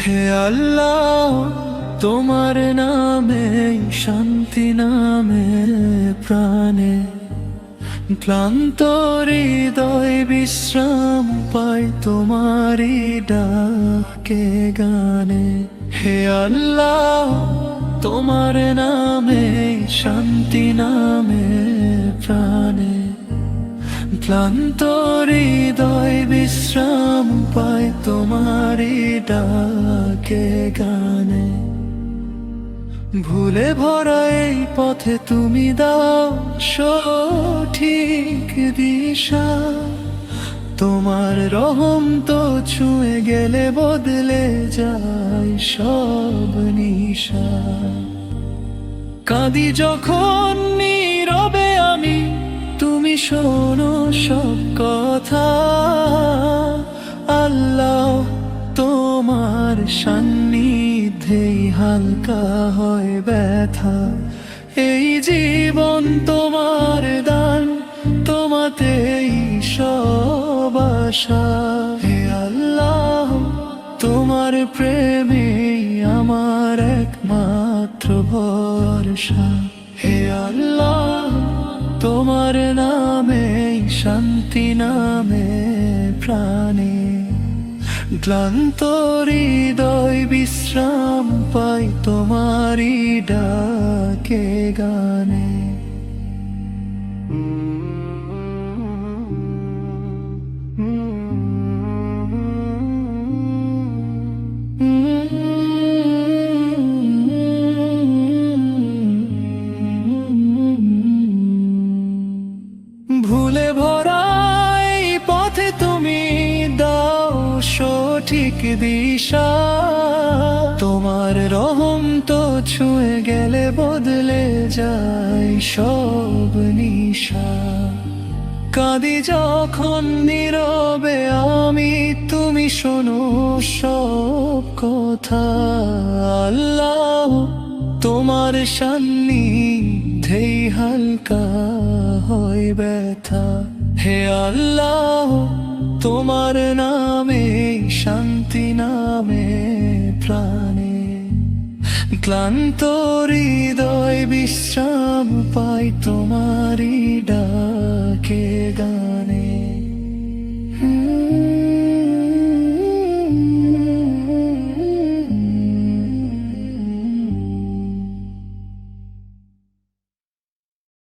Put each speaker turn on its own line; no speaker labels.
হে আল্লাহ তোমার নামে শান্তি নামে প্রাণে ক্লান্ত হৃদয় বিশ্রাম পাই তোমারই ডাকে গানে। হে আল্লাহ, তোমার নামে, শান্তি নামে প্রাণে। ক্লান্ত হৃদয় বিশ্রাম পায় তোমারই ডাকে গানে। ভুলে ভরা এই পথে তুমি দাও সঠিক দিশা। তোমার রহম তো ছুঁয়ে গেলে বদলে যায় সব নিশা। কাঁদি যখন নীরবে আমি, তুমি শোনো সব কথা। আল্লাহ তোমার সান্নিধ্যেই হালকা হয় ব্যথা, এই জীবন তোমার দান, তোমাতেই সব আশা। হে আল্লাহ, তোমার প্রেমে আমার একমাত্র ভরসা। হে আল্লাহ, তোমার নামে শান্তি নামে প্রাণে। ক্লান্ত হৃদয় বিশ্রাম পাই তোমারি ডাকে গানে। সঠিক দিশা। তোমার রহম তো ছুঁয়ে গেলে বদলে যায় সব নিশা। কাঁদি যখন নীরবে আমি, তুমি শোনো সব কথা। আল্লাহ তোমার সান্নিধ্যেই হালকা হয় ব্যথা। হে আল্লাহ তোমার নামে শান্তি নামে প্রাণে। ক্লান্ত হৃদয় বিশ্রাম পাই তোমারই ডাকে গান।